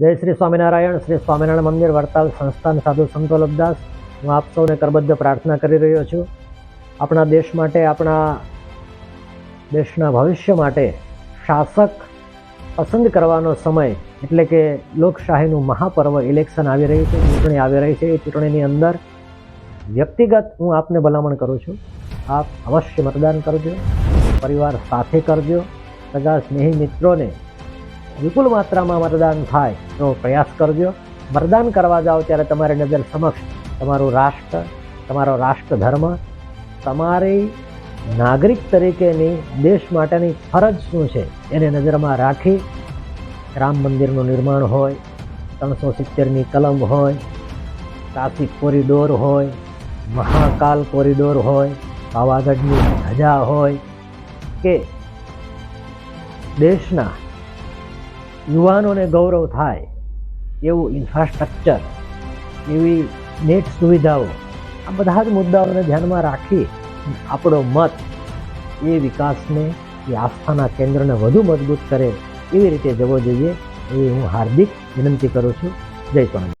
જય શ્રી સ્વામિનારાયણ શ્રી સ્વામિનારાયણ મંદિર, વડતાલ સંસ્થાન સાધુ સંતો લબદાસ. હું આપ સૌને કરબદ્ધ પ્રાર્થના કરી રહ્યો છું. આપણા દેશ માટે, આપણા દેશના ભવિષ્ય માટે શાસક પસંદ કરવાનો સમય, એટલે કે લોકશાહીનું મહાપર્વ ઇલેક્શન આવી રહ્યું છે, ચૂંટણી આવી રહી છે. એ ચૂંટણીની અંદર વ્યક્તિગત હું આપને ભલામણ કરું છું. આપ અવશ્ય મતદાન કરજો, પરિવાર સાથે કરજો. સગા સ્નેહી મિત્રોને વિપુલ માત્રામાં મતદાન થાય તો પ્રયાસ કરજો. મતદાન કરવા જાઓ ત્યારે તમારી નજર સમક્ષ તમારું રાષ્ટ્ર, તમારો રાષ્ટ્ર ધર્મ તમારી નાગરિક તરીકેની દેશ માટેની ફરજ શું છે એને નજરમાં રાખી રામ મંદિરનું નિર્માણ હોય, ત્રણસો સિત્તેરની કલમ હોય ટ્રાફિક કોરિડોર હોય, મહાકાલ કોરિડોર હોય, પાવાગઢની ધજા હોય કે દેશના યુવાનોને ગૌરવ થાય એવું ઇન્ફ્રાસ્ટ્રક્ચર એવી નેટ સુવિધાઓ, આ બધા જ મુદ્દાઓને ધ્યાનમાં રાખી આપણો મત એ વિકાસને, એ આસ્થાના કેન્દ્રને વધુ મજબૂત કરે એવી રીતે જવો જોઈએ એવી હું હાર્દિક વિનંતી કરું છું. જય સ્વામી